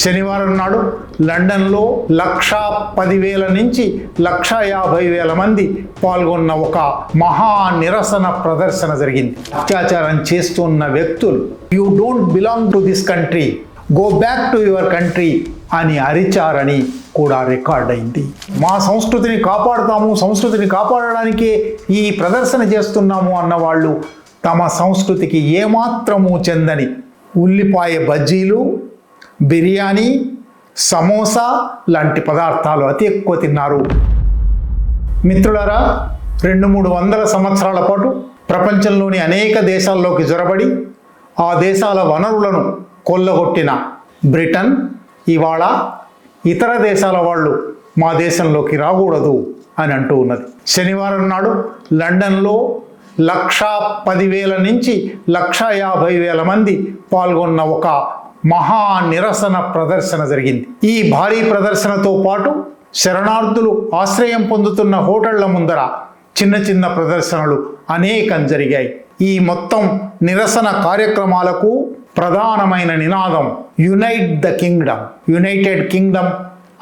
శనివారం నాడు లండన్లో లక్షా పదివేల నుంచి లక్ష యాభై వేల మంది పాల్గొన్న ఒక మహా నిరసన ప్రదర్శన జరిగింది. అత్యాచారం చేస్తున్న వ్యక్తులు you don't belong to this country go back to your country అని అరిచారని కూడా రికార్డ్ అయింది. మా సంస్కృతిని కాపాడుతాము సంస్కృతిని కాపాడడానికే ఈ ప్రదర్శన చేస్తున్నాము అన్న వాళ్ళు తమ సంస్కృతికి ఏమాత్రము చెందని ఉల్లిపాయ బజ్జీలు బిర్యానీ సమోసా లాంటి పదార్థాలు అతి ఎక్కువ తిన్నారు. మిత్రులరా రెండు మూడు వందల సంవత్సరాల పాటు ప్రపంచంలోని అనేక దేశాల్లోకి జొరబడి ఆ దేశాల వనరులను కొల్లగొట్టిన బ్రిటన్ ఇవాళ ఇతర దేశాల వాళ్ళు మా దేశంలోకి రాకూడదు అని అంటూ ఉన్నది. శనివారం నాడు లండన్లో లక్షా పదివేల నుంచి లక్ష యాభై వేల మంది పాల్గొన్న ఒక మహా నిరసన ప్రదర్శన జరిగింది. ఈ భారీ ప్రదర్శనతో పాటు శరణార్థులు ఆశ్రయం పొందుతున్న హోటళ్ళ ముందర చిన్న చిన్న ప్రదర్శనలు అనేకం జరిగాయి. ఈ మొత్తం నిరసన కార్యక్రమాలకు ప్రధానమైన నినాదం unite the kingdom. United kingdom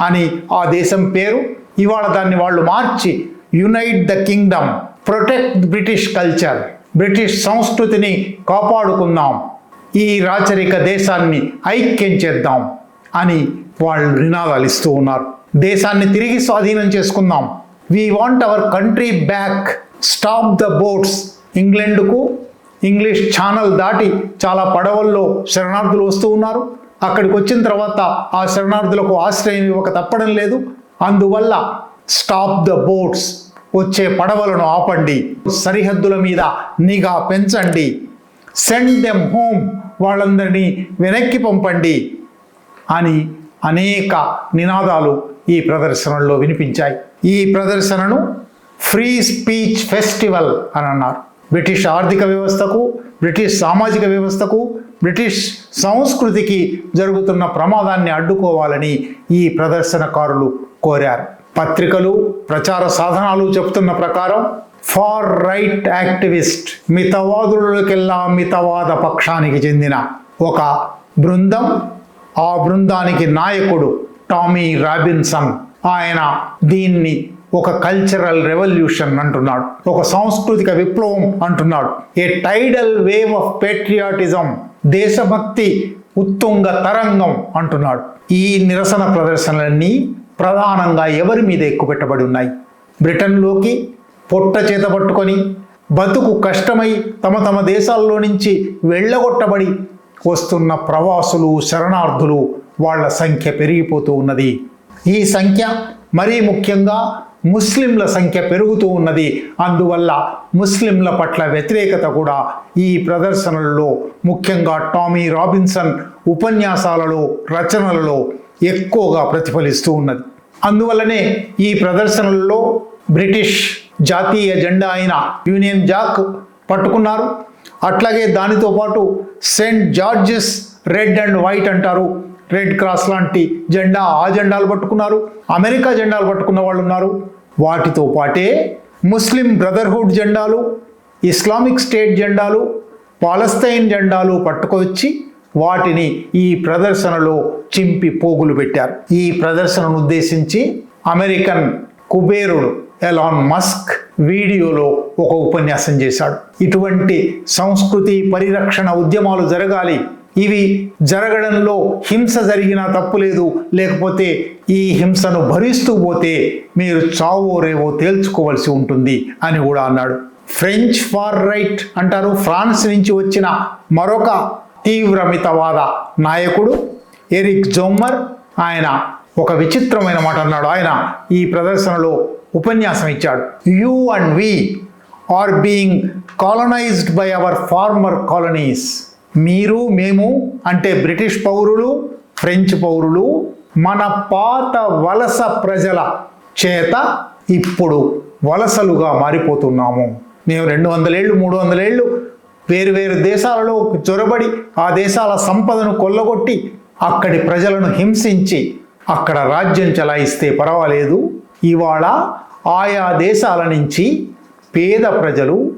అని ఆ దేశం పేరు. ఇవాళ దాన్ని వాళ్ళు మార్చి unite the kingdom protect British culture British సంస్కృతిని కాపాడుకుందాం. ఈ రాచరిక దేశాన్ని ఐక్యం చేద్దాం అని వాళ్ళు నినాదాలు ఇస్తూ ఉన్నారు. దేశాన్ని తిరిగి స్వాధీనం చేసుకుందాం. We want our country back stop the boats ఇంగ్లాండ్కు English channel దాటి చాలా పడవల్లో శరణార్థులు వస్తూ ఉన్నారు. అక్కడికి వచ్చిన తర్వాత ఆ శరణార్థులకు ఆశ్రయం ఇవ్వక తప్పడం లేదు. అందువల్ల స్టాప్ ద బోట్స్ వచ్చే పడవలను ఆపండి. సరిహద్దుల మీద నిఘా పెంచండి. సెండ్ దెమ్ హోమ్ వాళ్ళందరినీ వెనక్కి పంపండి అని అనేక నినాదాలు ఈ ప్రదర్శనలో వినిపించాయి. ఈ ప్రదర్శనను ఫ్రీ స్పీచ్ ఫెస్టివల్ అని అన్నారు. బ్రిటిష్ ఆర్థిక వ్యవస్థకు బ్రిటిష్ సామాజిక వ్యవస్థకు బ్రిటిష్ సంస్కృతికి జరుగుతున్న ప్రమాదాన్ని అడ్డుకోవాలని ఈ ప్రదర్శనకారులు కోరారు. పత్రికలు ప్రచార సాధనాలు చెప్తున్న ప్రకారం ఫార్ రైట్ యాక్టివిస్ట్. మితవాదులకెల్లా మితవాద పక్షానికి చెందిన ఒక బృందం ఆ బృందానికి నాయకుడు టామీ రాబిన్సన్. ఆయన దీన్ని ఒక కల్చరల్ రెవల్యూషన్ అంటున్నాడు ఒక సాంస్కృతిక విప్లవం అంటున్నాడు. A tidal wave of patriotism దేశభక్తి ఉత్తుంగ తరంగం అంటున్నాడు. ఈ నిరసన ప్రదర్శనలన్నీ ప్రధానంగా ఎవరి మీద ఎక్కువ పెట్టబడి ఉన్నాయి? బ్రిటన్లోకి పొట్ట చేత పట్టుకొని బతుకు కష్టమై తమ తమ దేశాల్లో నుంచి వెళ్ళగొట్టబడి వస్తున్న ప్రవాసులు శరణార్థులు వాళ్ళ సంఖ్య పెరిగిపోతూ ఉన్నది. ఈ సంఖ్య మరీ ముఖ్యంగా ముస్లింల సంఖ్య పెరుగుతూ ఉన్నది. అందువల్ల ముస్లింల పట్ల వ్యతిరేకత కూడా ఈ ప్రదర్శనలలో ముఖ్యంగా టామీ రాబిన్సన్ ఉపన్యాసాలలో రచనలలో ఎక్కువగా ప్రతిఫలిస్తూ ఉన్నది. అందువల్లనే ఈ ప్రదర్శనల్లో బ్రిటిష్ జాతీయ జెండా అయిన యూనియన్ జాక్ పట్టుకున్నారు. అట్లాగే దానితో పాటు saint George's red and white అంటారు. రెడ్ క్రాస్ లాంటి జెండా ఆ జెండాలు పట్టుకున్నారు. అమెరికా జెండాలు పట్టుకున్న వాళ్ళు ఉన్నారు. వాటితో పాటే ముస్లిం బ్రదర్హుడ్ జెండాలు ఇస్లామిక్ స్టేట్ జెండాలు పాలస్తైన్ జెండాలు పట్టుకొచ్చి వాటిని ఈ ప్రదర్శనలో చింపి పోగులు పెట్టారు. ఈ ప్రదర్శనను ఉద్దేశించి అమెరికన్ కుబేరుడు ఎలాన్ మస్క్ వీడియోలో ఒక ఉపన్యాసం చేశాడు. ఇటువంటి సంస్కృతి పరిరక్షణ ఉద్యమాలు జరగాలి. ఇవి జరగడంలో హింస జరిగినా తప్పులేదు లేకపోతే ఈ హింసను భరిస్తూ పోతే మీరు చావో రేవో తేల్చుకోవలసి ఉంటుంది అని కూడా అన్నాడు. ఫ్రెంచ్ ఫార్ రైట్ అంటారు. ఫ్రాన్స్ నుంచి వచ్చిన మరొక తీవ్రమితవాద నాయకుడు ఎరిక్ జోమ్మర్ ఆయన ఒక విచిత్రమైన మాట అన్నాడు. ఆయన ఈ ప్రదర్శనలో ఉపన్యాసం ఇచ్చాడు. You and we are being colonised by our former colonies మీరు మేము అంటే బ్రిటిష్ పౌరులు ఫ్రెంచ్ పౌరులు మన పాత వలస ప్రజల చేత ఇప్పుడు వలసలుగా మారిపోతున్నాము. మేము రెండు వందలేళ్ళు మూడు వందలేళ్ళు వేరు వేరు దేశాలలో చొరబడి ఆ దేశాల సంపదను కొల్లగొట్టి అక్కడి ప్రజలను హింసించి అక్కడ రాజ్యం చలాయిస్తే పర్వాలేదు. ఇవాళ ఆయా దేశాల నుంచి పేద ప్రజలు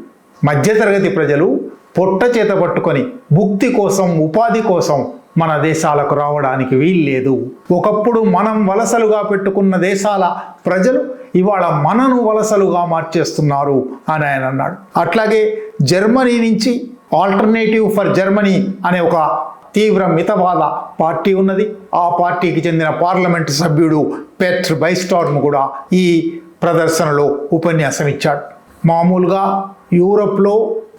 మధ్యతరగతి ప్రజలు పొట్ట చేత పట్టుకొని భుక్తి కోసం ఉపాధి కోసం మన దేశాలకు రావడానికి వీల్లేదు. ఒకప్పుడు మనం వలసలుగా పెట్టుకున్న దేశాల ప్రజలు ఇవాళ మనను వలసలుగా మార్చేస్తున్నారు అని ఆయన అన్నాడు. అట్లాగే జర్మనీ నుంచి ఆల్టర్నేటివ్ ఫర్ జర్మనీ అనే ఒక తీవ్ర మితవాద పార్టీ ఉన్నది. ఆ పార్టీకి చెందిన పార్లమెంటు సభ్యుడు పెట్ బైస్టార్మ్ కూడా ఈ ప్రదర్శనలో ఉపన్యాసం ఇచ్చాడు. మామూలుగా యూరప్లో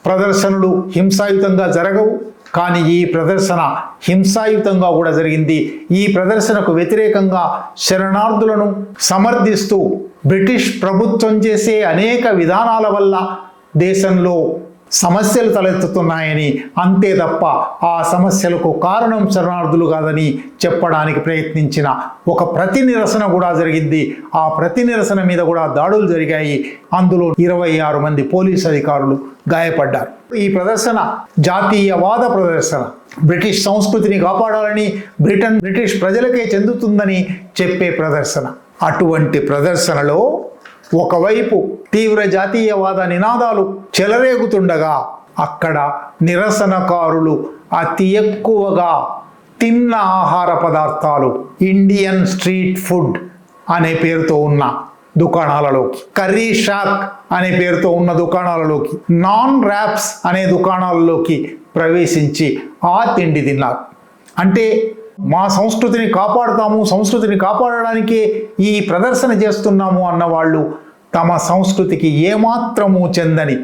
ప్రదర్శనలు హింసాయుతంగా జరగవు కానీ ఈ ప్రదర్శన హింసాయుతంగా కూడా జరిగింది. ఈ ప్రదర్శనకు వ్యతిరేకంగా శరణార్థులను సమర్థిస్తూ బ్రిటిష్ ప్రభుత్వం చేసే అనేక విధానాల వల్ల దేశంలో సమస్యలు తలెత్తుతున్నాయని అంతే తప్ప ఆ సమస్యలకు కారణం శరణార్థులు కాదని చెప్పడానికి ప్రయత్నించిన ఒక ప్రతి నిరసన కూడా జరిగింది. ఆ ప్రతి నిరసన మీద కూడా దాడులు జరిగాయి. అందులో ఇరవై ఆరు మంది పోలీస్ అధికారులు గాయపడ్డారు. ఈ ప్రదర్శన జాతీయవాద ప్రదర్శన. బ్రిటిష్ సంస్కృతిని కాపాడాలని బ్రిటన్ బ్రిటిష్ ప్రజలకే చెందుతుందని చెప్పే ప్రదర్శన. అటువంటి ప్రదర్శనలో ఒకవైపు తీవ్ర జాతీయవాద నినాదాలు చెలరేగుతుండగా అక్కడ నిరసనకారులు అతి ఎక్కువగా తిన్న ఆహార పదార్థాలు ఇండియన్ స్ట్రీట్ ఫుడ్ అనే పేరుతో ఉన్న దుకాణాలలోకి కర్రీ షాక్ అనే పేరుతో ఉన్న దుకాణాలలోకి నాన్ ర్యాప్స్ అనే దుకాణాలలోకి ప్రవేశించి ఆ తిండి తిన్నారు. అంటే మా సంస్కృతిని కాపాడుతాము సంస్కృతిని కాపాడడానికే ఈ ప్రదర్శన చేస్తున్నాము అన్న వాళ్ళు తమ సంస్కృతికి ఏమాత్రము చెందని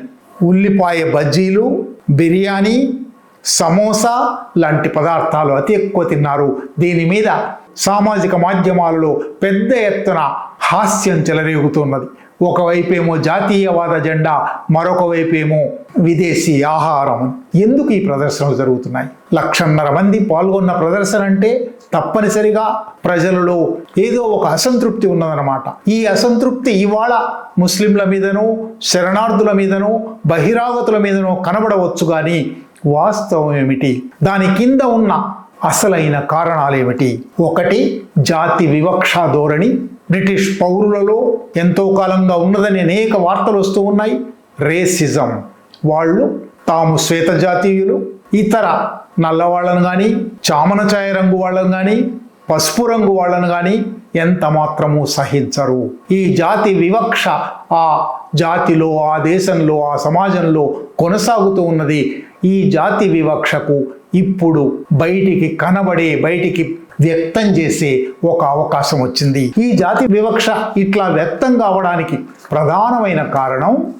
ఉల్లిపాయ బజ్జీలు బిర్యానీ సమోసా లాంటి పదార్థాలు అతి ఎక్కువ తిన్నారు. దీని మీద సామాజిక మాధ్యమాలలో పెద్ద ఎత్తున హాస్యం చెలరేగుతున్నది. ఒకవైపేమో జాతీయవాద జెండా మరొక వైపేమో విదేశీ ఆహారం. ఎందుకు ఈ ప్రదర్శనలు జరుగుతున్నాయి? లక్షన్నర మంది పాల్గొన్న ప్రదర్శన అంటే తప్పనిసరిగా ప్రజలలో ఏదో ఒక అసంతృప్తి ఉన్నదన్నమాట. ఈ అసంతృప్తి ఇవాళ ముస్లింల మీదనో శరణార్థుల మీదనో బహిరాగతుల మీదనో కనబడవచ్చు కానీ వాస్తవం ఏమిటి? దాని కింద ఉన్న అసలైన కారణాలు ఏమిటి ఒకటి జాతి వివక్ష ధోరణి. బ్రిటిష్ పౌరులలో ఎంతో కాలంగా ఉన్నదని అనేక వార్తలు వస్తూ ఉన్నాయి. రేసిజం. వాళ్ళు తాము శ్వేత జాతీయులు ఇతర నల్లవాళ్ళను కానీ చామన ఛాయ రంగు వాళ్ళను కానీ పసుపు రంగు వాళ్ళను కానీ ఎంత మాత్రము సహించరు. ఈ జాతి వివక్ష ఆ జాతిలో ఆ దేశంలో ఆ సమాజంలో కొనసాగుతూ ఉన్నది. ఈ జాతి వివక్షకు ఇప్పుడు బయటికి కనబడే బయటికి వ్యక్తం చేసే ఒక అవకాశం వచ్చింది. ఈ జాతి వివక్ష ఇట్లా వ్యక్తం కావడానికి ప్రధానమైన కారణం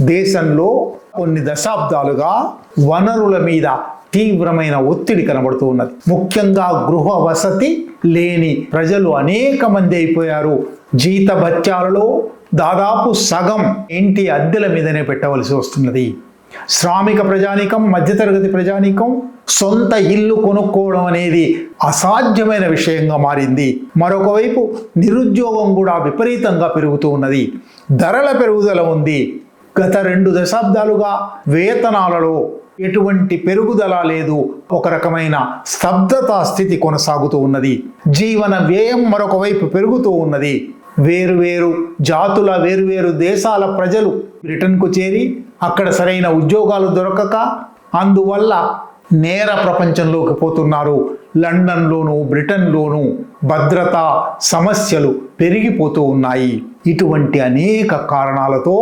దేశంలో కొన్ని దశాబ్దాలుగా వనరుల మీద తీవ్రమైన ఒత్తిడి కనబడుతూ ఉన్నది. ముఖ్యంగా గృహ వసతి లేని ప్రజలు అనేక మంది అయిపోయారు. జీత భత్యాలలో దాదాపు సగం ఇంటి అద్దెల మీదనే పెట్టవలసి వస్తున్నది. శ్రామిక ప్రజానీకం మధ్యతరగతి ప్రజానీకం సొంత ఇల్లు కొనుక్కోవడం అనేది అసాధ్యమైన విషయంగా మారింది. మరొకవైపు నిరుద్యోగం కూడా విపరీతంగా పెరుగుతూ ఉన్నది. ధరల పెరుగుదల ఉంది. గత రెండు దశాబ్దాలుగా వేతనాలలో ఎటువంటి పెరుగుదల లేదు. ఒక రకమైన స్తబ్దత స్థితి కొనసాగుతూ ఉన్నది. జీవన వ్యయం మరొక వైపు పెరుగుతూ ఉన్నది. వేరువేరు జాతుల వేరువేరు దేశాల ప్రజలు బ్రిటన్కు చేరి అక్కడ సరైన ఉద్యోగాలు దొరకక అందువల్ల నేర ప్రపంచంలోకి పోతున్నారు. లండన్లోను బ్రిటన్లోను భద్రతా సమస్యలు పెరిగిపోతూ ఉన్నాయి. ఇటువంటి అనేక కారణాలతో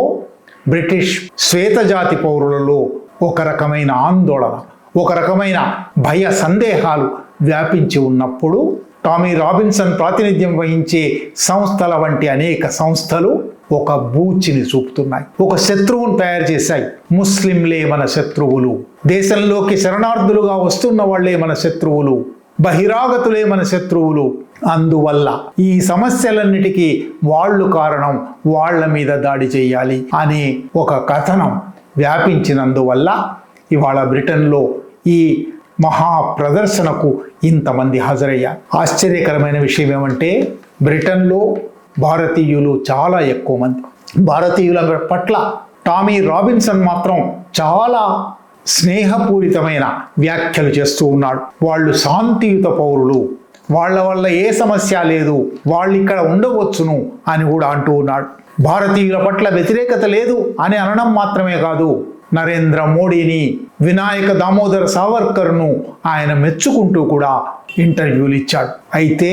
బ్రిటిష్ శ్వేతజాతి పౌరులలో ఒక రకమైన ఆందోళన ఒక రకమైన భయ సందేహాలు వ్యాపించి ఉన్నప్పుడు టామీ రాబిన్సన్ ప్రాతినిధ్యం వహించే సంస్థల వంటి అనేక సంస్థలు ఒక బూచిని చూపుతున్నాయి. ఒక శత్రువును తయారు చేశాయి. ముస్లింలే మన శత్రువులు. దేశంలోకి శరణార్థులుగా వస్తున్న వాళ్ళే మన శత్రువులు. బహిరాగతులే మన శత్రువులు. అందువల్ల ఈ సమస్యలన్నిటికీ వాళ్ళు కారణం వాళ్ళ మీద దాడి చేయాలి అనే ఒక కథనం వ్యాపించినందువల్ల ఇవాళ బ్రిటన్లో ఈ మహా ప్రదర్శనకు ఇంతమంది హాజరయ్యారు. ఆశ్చర్యకరమైన విషయం ఏమంటే బ్రిటన్లో భారతీయులు చాలా ఎక్కువ మంది. భారతీయుల పట్ల టామీ రాబిన్సన్ మాత్రం చాలా స్నేహపూరితమైన వ్యాఖ్యలు చేస్తూ ఉన్నాడు. వాళ్ళు శాంతియుత పౌరులు. వాళ్ళ వల్ల ఏ సమస్య లేదు. వాళ్ళు ఇక్కడ ఉండవచ్చును అని కూడా అంటూ ఉన్నాడు. భారతీయుల పట్ల వ్యతిరేకత లేదు అని అనడం మాత్రమే కాదు నరేంద్ర మోడీని వినాయక దామోదర్ సావర్కర్ను ఆయన మెచ్చుకుంటూ కూడా ఇంటర్వ్యూలు ఇచ్చాడు. అయితే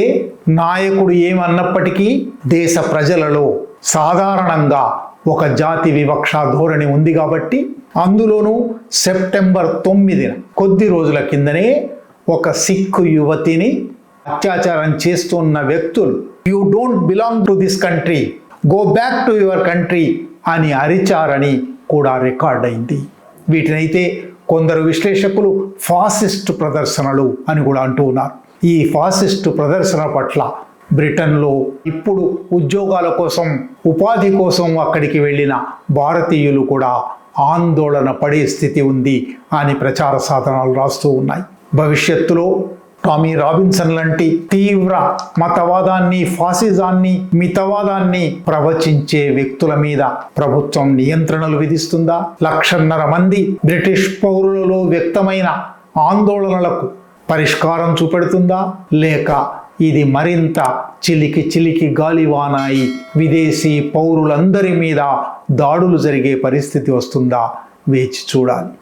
నాయకుడు ఏమన్నప్పటికీ దేశ ప్రజలలో సాధారణంగా ఒక జాతి వివక్ష ధోరణి ఉంది కాబట్టి అందులోనూ సెప్టెంబర్ తొమ్మిదిన కొద్ది రోజుల కిందనే ఒక సిక్కు యువతిని అత్యాచారం చేస్తున్న వ్యక్తులు you don't belong to this country go back to your country అని అరిచారని కూడా రికార్డ్ అయింది వీటినైతే కొందరు విశ్లేషకులు ఫాసిస్ట్ ప్రదర్శనలు అని కూడా అంటూ ఉన్నారు. ఈ ఫాసిస్ట్ ప్రదర్శన పట్ల బ్రిటన్లో ఇప్పుడు ఉద్యోగాల కోసం ఉపాధి కోసం అక్కడికి వెళ్ళిన భారతీయులు కూడా ఆందోళన పడే స్థితి ఉంది అని ప్రచార సాధనాలు రాస్తూ ఉన్నాయి. భవిష్యత్తులో టామీ రాబిన్సన్ లాంటి తీవ్ర మతవాదాన్ని ఫాసిజాన్ని మితవాదాన్ని ప్రవచించే వ్యక్తుల మీద ప్రభుత్వం నియంత్రణలు విధిస్తుందా? లక్షన్నర మంది బ్రిటిష్ పౌరులలో వ్యక్తమైన ఆందోళనలకు పరిష్కారం చూపెడుతుందా? లేక ఇది మరింత చిలికి చిలికి గాలివానాయి విదేశీ పౌరులందరి మీద దాడులు జరిగే పరిస్థితి వస్తుందా? వేచి చూడాలి.